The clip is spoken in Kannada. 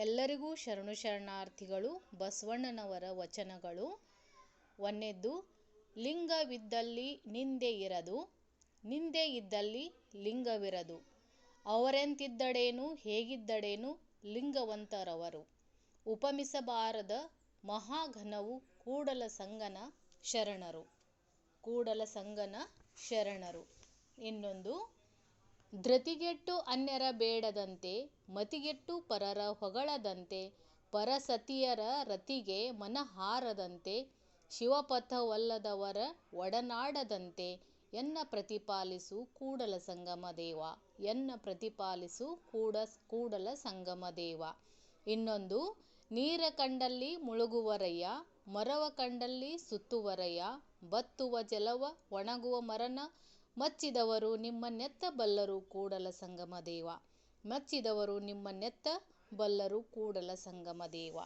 ಎಲ್ಲರಿಗೂ ಶರಣು ಶರಣಾರ್ಥಿಗಳು, ಬಸವಣ್ಣನವರ ವಚನಗಳು. ಒಂದೆದ್ದು ಲಿಂಗವಿದ್ದಲ್ಲಿ ನಿಂದೆ ಇರದು, ನಿಂದೆ ಇದ್ದಲ್ಲಿ ಲಿಂಗವಿರದು. ಅವರೆಂತಿದ್ದಡೇನು, ಹೇಗಿದ್ದಡೇನು, ಲಿಂಗವಂತರವರು. ಉಪಮಿಸಬಾರದ ಮಹಾಘನವು ಕೂಡಲ ಸಂಗನ ಶರಣರು. ಕೂಡಲ ಸಂಗನ ಶರಣರು. ಇನ್ನೊಂದು ಧೃತಿಗೆಟ್ಟು ಅನ್ಯರ ಬೇಡದಂತೆ, ಮತಿಗೆಟ್ಟು ಪರರ ಹೊಗಳದಂತೆ, ಪರಸತಿಯರ ರತಿಗೆ ಮನಹಾರದಂತೆ, ಶಿವಪಥವಲ್ಲದವರ ಒಡನಾಡದಂತೆ, ಎನ್ನ ಪ್ರತಿಪಾಲಿಸು ಕೂಡಲ ಸಂಗಮ ದೇವ, ಎನ್ನ ಪ್ರತಿಪಾಲಿಸು ಕೂಡ, ಕೂಡಲ ಸಂಗಮ ದೇವ. ಇನ್ನೊಂದು, ನೀರ ಕಂಡಲ್ಲಿ ಮುಳುಗುವರಯ್ಯ, ಮರವ ಕಂಡಲ್ಲಿ ಸುತ್ತುವರಯ್ಯ, ಬತ್ತುವ ಜಲವ ಒಣಗುವ ಮರನ ಮಚ್ಚಿದವರು ನಿಮ್ಮ ನೆತ್ತ ಬಲ್ಲರು ಕೂಡಲ ಸಂಗಮ ದೇವ. ಮಚ್ಚಿದವರು ನಿಮ್ಮನ್ನೆತ್ತ ಬಲ್ಲರು ಕೂಡಲ ಸಂಗಮ ದೇವ.